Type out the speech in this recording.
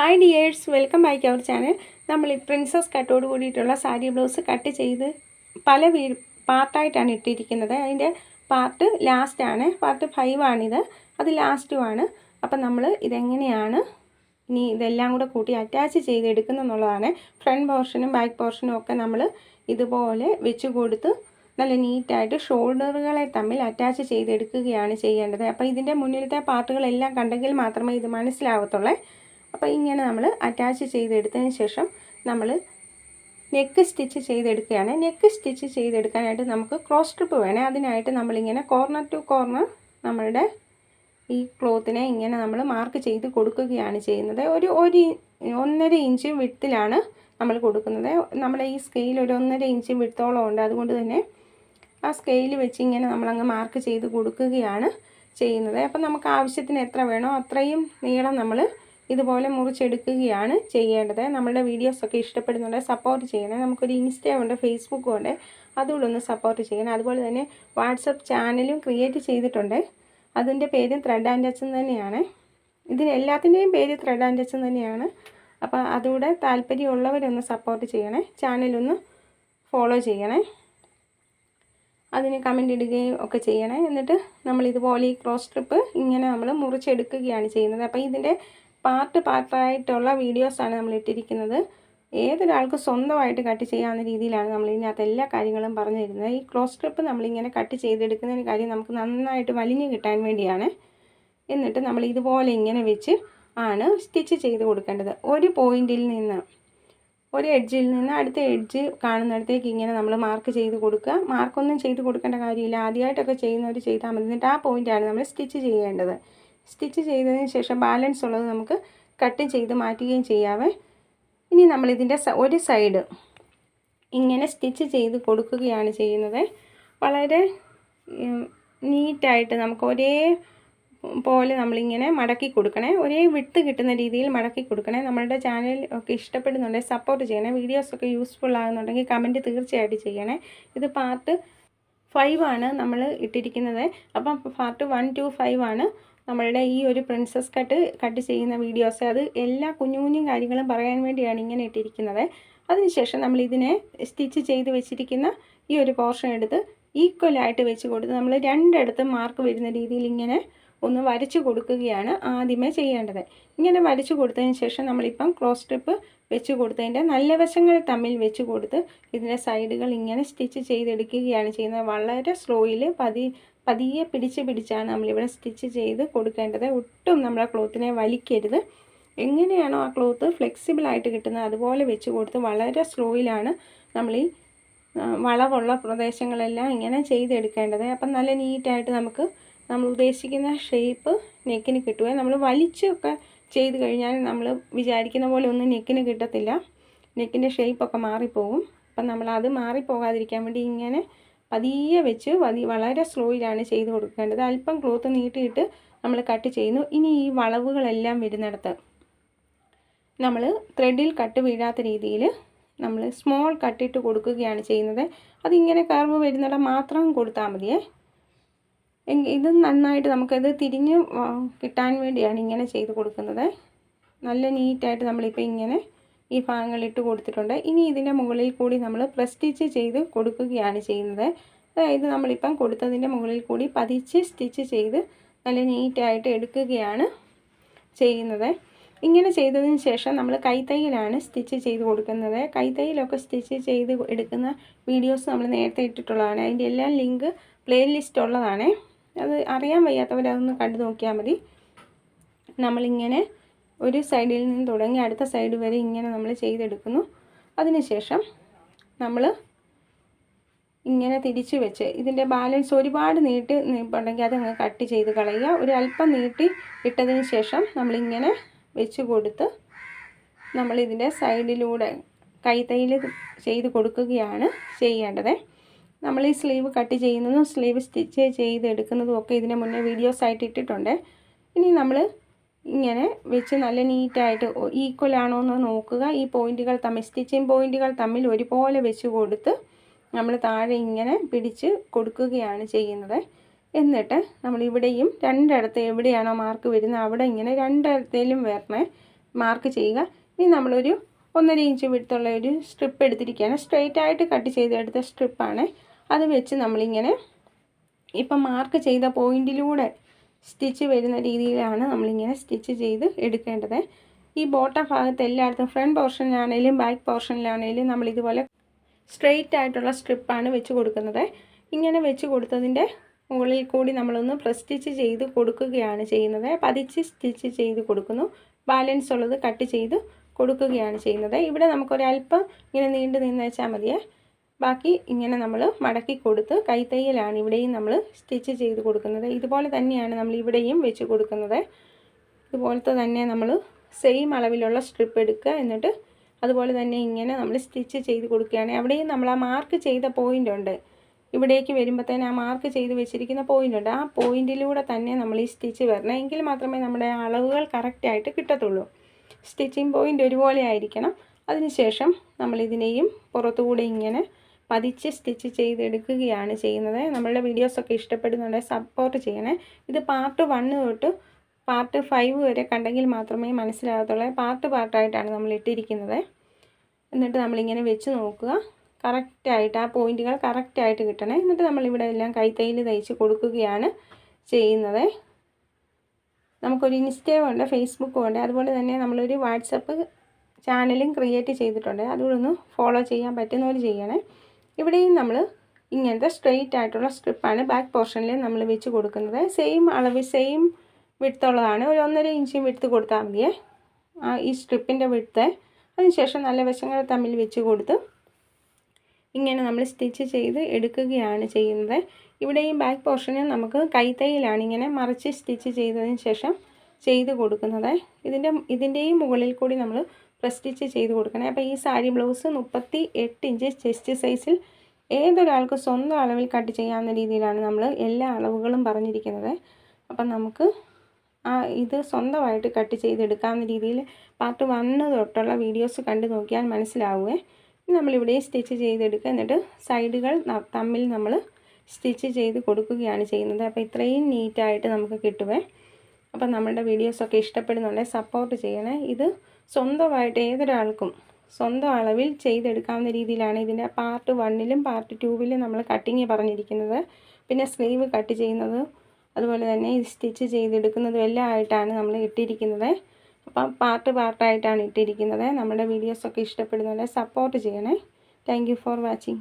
Hi dears welcome back our channel നമ്മൾ ഈ princess കട്ടോട് കൂടിയിട്ടുള്ള സാരി ബ്ലൗസ് കട്ട് ചെയ്ത് പല വീ പാർട്ടായിട്ടാണ് ഇട്ടിരിക്കുന്നത്. അതിന്റെ പാർട്ട് ലാസ്റ്റാണ് പാർട്ട് ഫൈവ് ആണിത്. അത് ലാസ്റ്റുമാണ് അപ്പം നമ്മൾ ഇതെങ്ങനെയാണ് ഇനി ഇതെല്ലാം കൂടെ കൂട്ടി അറ്റാച്ച് ചെയ്തെടുക്കുന്നെന്നുള്ളതാണ് ഫ്രണ്ട് പോർഷനും ബാക്ക് പോർഷനും ഒക്കെ നമ്മൾ ഇതുപോലെ വെച്ച് കൊടുത്ത് നല്ല നീറ്റായിട്ട് ഷോൾഡറുകളെ തമ്മിൽ അറ്റാച്ച് ചെയ്തെടുക്കുകയാണ് ചെയ്യേണ്ടത്. അപ്പോൾ ഇതിന്റെ മുന്നിലത്തെ പാർട്ടുകളെല്ലാം കണ്ടെങ്കിൽ മാത്രമേ ഇത് മനസ്സിലാവത്തുള്ളേ. അപ്പോൾ ഇങ്ങനെ നമ്മൾ അറ്റാച്ച് ചെയ്തെടുത്തതിന് ശേഷം നമ്മൾ നെക്ക് സ്റ്റിച്ച് ചെയ്തെടുക്കുകയാണ്. നെക്ക് സ്റ്റിച്ച് ചെയ്തെടുക്കാനായിട്ട് നമുക്ക് ക്രോസ് സ്ട്രിപ്പ് വേണേ. അതിനായിട്ട് നമ്മളിങ്ങനെ കോർണർ ടു കോർണർ നമ്മളുടെ ഈ ക്ലോത്തിനെ ഇങ്ങനെ നമ്മൾ മാർക്ക് ചെയ്ത് കൊടുക്കുകയാണ് ചെയ്യുന്നത്. ഒരു ഒരു ഒന്നര ഇഞ്ച് വിട്ടിലാണ് നമ്മൾ കൊടുക്കുന്നത്. നമ്മുടെ ഈ സ്കെയിൽ ഒരു ഒന്നര ഇഞ്ച് വിട്ടോളം ഉണ്ട്. അതുകൊണ്ട് തന്നെ ആ സ്കെയിൽ വെച്ച് ഇങ്ങനെ നമ്മളങ്ങ് മാർക്ക് ചെയ്ത് കൊടുക്കുകയാണ് ചെയ്യുന്നത്. അപ്പം നമുക്ക് ആവശ്യത്തിന് എത്ര വേണോ അത്രയും നീളം നമ്മൾ ഇതുപോലെ മുറിച്ചെടുക്കുകയാണ് ചെയ്യേണ്ടത്. നമ്മളുടെ വീഡിയോസൊക്കെ ഇഷ്ടപ്പെടുന്നുണ്ട് സപ്പോർട്ട് ചെയ്യണേ. നമുക്കൊരു ഇൻസ്റ്റ ഉണ്ട് ഫേസ്ബുക്കും ഉണ്ട്. അതുകൂടെ ഒന്ന് സപ്പോർട്ട് ചെയ്യണം. അതുപോലെ തന്നെ വാട്സപ്പ് ചാനലും ക്രിയേറ്റ് ചെയ്തിട്ടുണ്ട്. അതിന്റെ പേര് ത്രെഡ് ആൻഡ് ടച്ച് തന്നെയാണ്. ഇതിന് എല്ലാത്തിന്റെയും പേര് ത്രെഡ് ആൻഡ് ടച്ച് തന്നെയാണ്. അപ്പോൾ അതുകൂടെ താല്പര്യമുള്ളവരൊന്ന് സപ്പോർട്ട് ചെയ്യണേ. ചാനലൊന്ന് ഫോളോ ചെയ്യണേ. അതിന് കമന്റ് ഇടുകയും ഒക്കെ ചെയ്യണേ. എന്നിട്ട് നമ്മൾ ഇതുപോലെ ഈ ക്രോസ് സ്ട്രിപ്പ് ഇങ്ങനെ നമ്മൾ മുറിച്ചെടുക്കുകയാണ് ചെയ്യുന്നത്. അപ്പോൾ ഇതിന്റെ പാർട്ട് പാർട്ടായിട്ടുള്ള വീഡിയോസാണ് നമ്മൾ ഇട്ടിരിക്കുന്നത് ഏതൊരാൾക്ക് സ്വന്തമായിട്ട് കട്ട് ചെയ്യാവുന്ന രീതിയിലാണ് നമ്മൾ ഇതിനകത്ത് എല്ലാ കാര്യങ്ങളും പറഞ്ഞു തരുന്നത് ഈ ക്രോസ് സ്ട്രിപ്പ് നമ്മളിങ്ങനെ കട്ട് ചെയ്തെടുക്കുന്നതിന് കാര്യം നമുക്ക് നന്നായിട്ട് വലിഞ്ഞു കിട്ടാൻ വേണ്ടിയാണ്. എന്നിട്ട് നമ്മൾ ഇതുപോലെ ഇങ്ങനെ വെച്ച് ആണ് സ്റ്റിച്ച് ചെയ്ത് കൊടുക്കേണ്ടത്. ഒരു പോയിന്റിൽ നിന്ന് ഒരു എഡ്ജിൽ നിന്ന് അടുത്ത എഡ്ജ് കാണുന്നിടത്തേക്ക് ഇങ്ങനെ നമ്മൾ മാർക്ക് ചെയ്ത് കൊടുക്കുക. മാർക്കൊന്നും ചെയ്ത് കൊടുക്കേണ്ട കാര്യമില്ല. ആദ്യമായിട്ടൊക്കെ ചെയ്യുന്നവർ ചെയ്താൽ മതി. എന്നിട്ട് ആ പോയിന്റാണ് നമ്മൾ സ്റ്റിച്ച് ചെയ്യേണ്ടത്. സ്റ്റിച്ച് ചെയ്തതിന് ശേഷം ബാലൻസ് ഉള്ളത് നമുക്ക് കട്ട് ചെയ്ത് മാറ്റുകയും ചെയ്യാവേ. ഇനി നമ്മളിതിന്റെ ഒരു സൈഡ് ഇങ്ങനെ സ്റ്റിച്ച് ചെയ്ത് കൊടുക്കുകയാണ് ചെയ്യുന്നത്. വളരെ നീറ്റായിട്ട് നമുക്ക് ഒരേ പോലെ നമ്മളിങ്ങനെ മടക്കി കൊടുക്കണേ. ഒരേ വിട്ട് കിട്ടുന്ന രീതിയിൽ മടക്കി കൊടുക്കണേ. നമ്മളുടെ ചാനൽ ഒക്കെ ഇഷ്ടപ്പെടുന്നുണ്ടെങ്കിൽ സപ്പോർട്ട് ചെയ്യണേ. വീഡിയോസൊക്കെ യൂസ്ഫുൾ ആകുന്നുണ്ടെങ്കിൽ കമന്റ് തീർച്ചയായിട്ടും ചെയ്യണേ. ഇത് പാർട്ട് ഫൈവ് ആണ് നമ്മൾ ഇട്ടിരിക്കുന്നത്. അപ്പം പാർട്ട് വൺ ടു ഫൈവ് ആണ് നമ്മളുടെ ഈ ഒരു പ്രിൻസസ് കട്ട് കട്ട് ചെയ്യുന്ന വീഡിയോസ് അത് എല്ലാ കുഞ്ഞു കുഞ്ഞു കാര്യങ്ങളും പറയാൻ വേണ്ടിയാണ് ഇങ്ങനെ ഇട്ടിരിക്കുന്നത്. അതിനുശേഷം നമ്മൾ ഇതിനെ സ്റ്റിച്ച് ചെയ്ത് വെച്ചിരിക്കുന്ന ഈ ഒരു പോർഷൻ എടുത്ത് ഈക്വലായിട്ട് വെച്ച് കൊടുത്ത് നമ്മൾ രണ്ടിടത്തും മാർക്ക് വരുന്ന രീതിയിൽ ഇങ്ങനെ ഒന്ന് വരച്ചു കൊടുക്കുകയാണ് ആദ്യമേ ചെയ്യേണ്ടത്. ഇങ്ങനെ വരച്ചു കൊടുത്തതിന് ശേഷം നമ്മളിപ്പം ക്രോസ് സ്ട്രിപ്പ് വെച്ച് കൊടുത്തതിന്റെ നല്ല വശങ്ങൾ തമ്മിൽ വെച്ച് കൊടുത്ത് ഇതിന്റെ സൈഡുകൾ ഇങ്ങനെ സ്റ്റിച്ച് ചെയ്തെടുക്കുകയാണ് ചെയ്യുന്നത്. വളരെ സ്ലോയിൽ പതി പതിയെ പിടിച്ച് പിടിച്ചാണ് നമ്മളിവിടെ സ്റ്റിച്ച് ചെയ്ത് കൊടുക്കേണ്ടത്. ഒട്ടും നമ്മുടെ ക്ലോത്തിനെ വലിക്കരുത്. എങ്ങനെയാണോ ആ ക്ലോത്ത് ഫ്ലെക്സിബിളായിട്ട് കിട്ടുന്നത് അതുപോലെ വെച്ച് കൊടുത്ത് വളരെ സ്ലോയിലാണ് നമ്മൾ ഈ വളവുള്ള പ്രദേശങ്ങളെല്ലാം ഇങ്ങനെ ചെയ്തെടുക്കേണ്ടത്. അപ്പം നല്ല നീറ്റായിട്ട് നമുക്ക് നമ്മൾ ഉദ്ദേശിക്കുന്ന ഷേപ്പ് നെക്കിന് കിട്ടുക നമ്മൾ വലിച്ചൊക്കെ ചെയ്ത് കഴിഞ്ഞാൽ നമ്മൾ വിചാരിക്കുന്ന പോലെ ഒന്നും നെക്കിന് കിട്ടത്തില്ല. നെക്കിന്റെ ഷേപ്പൊക്കെ മാറിപ്പോകും അപ്പം നമ്മൾ അത് മാറിപ്പോകാതിരിക്കാൻ വേണ്ടി ഇങ്ങനെ പതിയെ വെച്ച് പതി വളരെ സ്ലോയിലാണ് ചെയ്ത് കൊടുക്കേണ്ടത്. അല്പം ക്ലോത്ത് നീട്ടിയിട്ട് നമ്മൾ കട്ട് ചെയ്യുന്നു. ഇനി ഈ വളവുകളെല്ലാം വരുന്നിടത്ത് നമ്മൾ ത്രെഡിൽ കട്ട് വീഴാത്ത രീതിയിൽ നമ്മൾ സ്മോൾ കട്ടിട്ട് കൊടുക്കുകയാണ് ചെയ്യുന്നത്. അതിങ്ങനെ കർവ് വരുന്നിടം മാത്രം കൊടുത്താൽ മതിയേ. ഇത് നന്നായിട്ട് നമുക്കത് തിരിഞ്ഞ് കിട്ടാൻ വേണ്ടിയാണ് ഇങ്ങനെ ചെയ്ത് കൊടുക്കുന്നത്. നല്ല നീറ്റായിട്ട് നമ്മളിപ്പോൾ ഇങ്ങനെ ഈ ഭാഗങ്ങളിട്ട് കൊടുത്തിട്ടുണ്ട്. ഇനി ഇതിന്റെ മുകളിൽ കൂടി നമ്മൾ പ്രസ്റ്റിച്ച് ചെയ്ത് കൊടുക്കുകയാണ് ചെയ്യുന്നത്. അതായത് നമ്മളിപ്പം കൊടുത്തതിന്റെ മുകളിൽ കൂടി പതിച്ച് സ്റ്റിച്ച് ചെയ്ത് നല്ല നീറ്റായിട്ട് എടുക്കുകയാണ് ചെയ്യുന്നത്. ഇങ്ങനെ ചെയ്തതിന് ശേഷം നമ്മൾ കൈത്തയ്യിലാണ് സ്റ്റിച്ച് ചെയ്ത് കൊടുക്കുന്നത്. കൈത്തയ്യിലൊക്കെ സ്റ്റിച്ച് ചെയ്ത് എടുക്കുന്ന വീഡിയോസ് നമ്മൾ നേരത്തെ ഇട്ടിട്ടുള്ളതാണ്. അതിന്റെ എല്ലാം ലിങ്ക് പ്ലേലിസ്റ്റ് ഉള്ളതാണ്. അത് അറിയാൻ വയ്യാത്തവർ അതൊന്ന് കണ്ടു നോക്കിയാൽ മതി. നമ്മളിങ്ങനെ ഒരു സൈഡിൽ നിന്ന് തുടങ്ങി അടുത്ത സൈഡ് വരെ ഇങ്ങനെ നമ്മൾ ചെയ്തെടുക്കുന്നു. അതിനുശേഷം നമ്മൾ ഇങ്ങനെ തിരിച്ച് വെച്ച് ഇതിന്റെ ബാലൻസ് ഒരുപാട് നീട്ടി ഉണ്ടെങ്കിൽ അതങ്ങ് കട്ട് ചെയ്ത് കളയുക. ഒരു അല്പം നീട്ടി ഇട്ടതിന് ശേഷം നമ്മളിങ്ങനെ വെച്ച് കൊടുത്ത് നമ്മളിതിന്റെ സൈഡിലൂടെ കൈത്തൈയിൽ ചെയ്ത് കൊടുക്കുകയാണ് ചെയ്യേണ്ടത്. നമ്മൾ ഈ സ്ലീവ് കട്ട് ചെയ്യുന്നതും സ്ലീവ് സ്റ്റിച്ച് ചെയ്തെടുക്കുന്നതും ഒക്കെ ഇതിന് മുന്നേ വീഡിയോസ് ആയിട്ട് ഇട്ടിട്ടുണ്ട്. ഇനി നമ്മൾ ഇങ്ങനെ വെച്ച് നല്ല നീറ്റായിട്ട് ഈക്വൽ ആണോ എന്ന് നോക്കുക. ഈ പോയിന്റുകൾ തമ്മിൽ സ്റ്റിച്ചിങ് പോയിന്റുകൾ തമ്മിൽ ഒരുപോലെ വെച്ച് കൊടുത്ത് നമ്മൾ താഴെ ഇങ്ങനെ പിടിച്ച് കൊടുക്കുകയാണ് ചെയ്യുന്നത്. എന്നിട്ട് നമ്മൾ ഇവിടെയും രണ്ടിടത്ത് എവിടെയാണോ മാർക്ക് വരുന്നത് അവിടെ ഇങ്ങനെ രണ്ടിടത്തേലും വരണേ മാർക്ക് ചെയ്യുക. ഇനി നമ്മളൊരു ഒന്നര ഇഞ്ച് വിടുത്തുള്ള ഒരു സ്ട്രിപ്പ് എടുത്തിരിക്കുകയാണ്. സ്ട്രെയിറ്റ് ആയിട്ട് കട്ട് ചെയ്തെടുത്ത സ്ട്രിപ്പാണ് അത് വെച്ച് നമ്മളിങ്ങനെ ഇപ്പം മാർക്ക് ചെയ്ത പോയിന്റിലൂടെ സ്റ്റിച്ച് വരുന്ന രീതിയിലാണ് നമ്മളിങ്ങനെ സ്റ്റിച്ച് ചെയ്ത് എടുക്കേണ്ടത്. ഈ ബോട്ടം ഭാഗത്ത് എല്ലായിടത്തും ഫ്രണ്ട് പോർഷനിലാണേലും ബാക്ക് പോർഷനിലാണേലും നമ്മൾ ഇതുപോലെ സ്ട്രെയിറ്റ് ആയിട്ടുള്ള സ്ട്രിപ്പാണ് വെച്ച് കൊടുക്കുന്നത്. ഇങ്ങനെ വെച്ച് കൊടുത്തതിന്റെ മുകളിൽ കൂടി നമ്മളൊന്ന് പ്രസ്റ്റിച്ച് ചെയ്ത് കൊടുക്കുകയാണ് ചെയ്യുന്നത്. പതിച്ച് സ്റ്റിച്ച് ചെയ്ത് കൊടുക്കുന്നു. ബാലൻസ് ഉള്ളത് കട്ട് ചെയ്ത് കൊടുക്കുകയാണ് ചെയ്യുന്നത്. ഇവിടെ നമുക്കൊരല്പം ഇങ്ങനെ നീണ്ടു നിന്ന് വെച്ചാൽ മതിയേ. ബാക്കി ഇങ്ങനെ നമ്മൾ മടക്കി കൊടുത്ത് കൈത്തയ്യലാണ് ഇവിടെയും നമ്മൾ സ്റ്റിച്ച് ചെയ്ത് കൊടുക്കുന്നത്. ഇതുപോലെ തന്നെയാണ് നമ്മൾ ഇവിടെയും വെച്ച് കൊടുക്കുന്നത്. ഇതുപോലത്തെ തന്നെ നമ്മൾ സെയിം അളവിലുള്ള സ്ട്രിപ്പ് എടുക്കുക എന്നിട്ട് അതുപോലെ തന്നെ ഇങ്ങനെ നമ്മൾ സ്റ്റിച്ച് ചെയ്ത് കൊടുക്കുകയാണ്. അവിടെയും നമ്മൾ ആ മാർക്ക് ചെയ്ത പോയിന്റ് ഉണ്ട്. ഇവിടേക്ക് വരുമ്പോഴത്തേന് ആ മാർക്ക് ചെയ്ത് വെച്ചിരിക്കുന്ന പോയിന്റ് ഉണ്ട്. ആ പോയിന്റിലൂടെ തന്നെ നമ്മൾ ഈ സ്റ്റിച്ച് വരണം. എങ്കിൽ മാത്രമേ നമ്മുടെ അളവുകൾ കറക്റ്റായിട്ട് കിട്ടത്തുള്ളൂ. സ്റ്റിച്ചിങ് പോയിന്റ് ഒരുപോലെ ആയിരിക്കണം. അതിനുശേഷം നമ്മളിതിനെയും പുറത്തുകൂടെ ഇങ്ങനെ പതിച്ച് സ്റ്റിച്ച് ചെയ്തെടുക്കുകയാണ് ചെയ്യുന്നത്. നമ്മളുടെ വീഡിയോസൊക്കെ ഇഷ്ടപ്പെടുന്നുണ്ടെങ്കിൽ സപ്പോർട്ട് ചെയ്യണേ. ഇത് പാർട്ട് വണ്ണ് തൊട്ട് പാർട്ട് ഫൈവ് വരെ കണ്ടെങ്കിൽ മാത്രമേ മനസ്സിലാകത്തുള്ളൂ. പാർട്ട് പാർട്ടായിട്ടാണ് നമ്മൾ ഇട്ടിരിക്കുന്നത്. എന്നിട്ട് നമ്മളിങ്ങനെ വെച്ച് നോക്കുക. കറക്റ്റായിട്ട് ആ പോയിന്റുകൾ കറക്റ്റായിട്ട് കിട്ടണേ. എന്നിട്ട് നമ്മളിവിടെ എല്ലാം കൈത്തൈയിൽ തയ്ച്ച് കൊടുക്കുകയാണ് ചെയ്യുന്നത്. നമുക്കൊരു ഇൻസ്റ്റയും ഉണ്ട് ഫേസ്ബുക്കും ഉണ്ട്. അതുപോലെ തന്നെ നമ്മളൊരു വാട്സപ്പ് ചാനലും ക്രിയേറ്റ് ചെയ്തിട്ടുണ്ട്. അതുകൂടെ ഒന്ന് ഫോളോ ചെയ്യാൻ പറ്റുന്നവർ ചെയ്യണേ. ഇവിടെയും നമ്മൾ ഇങ്ങനത്തെ സ്ട്രെയിറ്റ് ആയിട്ടുള്ള സ്ട്രിപ്പാണ് ബാക്ക് പോർഷനിൽ നമ്മൾ വെച്ച് കൊടുക്കുന്നത്. സെയിം അളവ് സെയിം വിടുത്തുള്ളതാണ് ഒരു ഒന്നര ഇഞ്ച് വിടുത്ത് കൊടുത്താൽ മതിയേ. ഈ സ്ട്രിപ്പിന്റെ വിടുത്ത് അതിനുശേഷം നല്ല വശങ്ങൾ തമ്മിൽ വെച്ച് കൊടുത്ത് ഇങ്ങനെ നമ്മൾ സ്റ്റിച്ച് ചെയ്ത് എടുക്കുകയാണ് ചെയ്യുന്നത്. ഇവിടെ ഈ ബാക്ക് പോർഷന് നമുക്ക് കൈത്തൈയിലാണ് ഇങ്ങനെ മറിച്ച് സ്റ്റിച്ച് ചെയ്തതിന് ശേഷം ചെയ്ത് കൊടുക്കുന്നത്. ഇതിന്റെ ഇതിന്റെയും മുകളിൽ കൂടി നമ്മൾ പ്രസ്റ്റിച്ച് ചെയ്ത് കൊടുക്കണം. അപ്പോൾ ഈ സാരി ബ്ലൗസ് മുപ്പത്തി എട്ട് ഇഞ്ച് ചെസ്റ്റ് സൈസിൽ ഏതൊരാൾക്ക് സ്വന്തം അളവിൽ കട്ട് ചെയ്യാവുന്ന രീതിയിലാണ് നമ്മൾ എല്ലാ അളവുകളും പറഞ്ഞിരിക്കുന്നത്. അപ്പം നമുക്ക് ആ ഇത് സ്വന്തമായിട്ട് കട്ട് ചെയ്തെടുക്കാവുന്ന രീതിയിൽ പാർട്ട് വണ്ണ് തൊട്ടുള്ള വീഡിയോസ് കണ്ടു നോക്കിയാൽ മനസ്സിലാവുമേ നമ്മളിവിടെ സ്റ്റിച്ച് ചെയ്തെടുക്കുക. എന്നിട്ട് സൈഡുകൾ തമ്മിൽ നമ്മൾ സ്റ്റിച്ച് ചെയ്ത് കൊടുക്കുകയാണ് ചെയ്യുന്നത്. അപ്പോൾ ഇത്രയും നീറ്റായിട്ട് നമുക്ക് കിട്ടുവേ. അപ്പം നമ്മുടെ വീഡിയോസൊക്കെ ഇഷ്ടപ്പെടുന്നുണ്ടെങ്കിൽ സപ്പോർട്ട് ചെയ്യണേ. ഇത് സ്വന്തമായിട്ട് ഏതൊരാൾക്കും സ്വന്തം അളവിൽ ചെയ്തെടുക്കാവുന്ന രീതിയിലാണ് ഇതിന്റെ പാർട്ട് വണ്ണിലും പാർട്ട് ടൂവിലും നമ്മൾ കട്ടിങ് പറഞ്ഞിരിക്കുന്നത്. പിന്നെ സ്ലീവ് കട്ട് ചെയ്യുന്നത് അതുപോലെ തന്നെ സ്റ്റിച്ച് ചെയ്തെടുക്കുന്നതും എല്ലാം ആയിട്ടാണ് നമ്മൾ ഇട്ടിരിക്കുന്നത്. അപ്പം പാർട്ട് പാർട്ടായിട്ടാണ് ഇട്ടിരിക്കുന്നത്. നമ്മുടെ വീഡിയോസൊക്കെ ഇഷ്ടപ്പെടുന്നവരെ സപ്പോർട്ട് ചെയ്യണേ. Thank for watching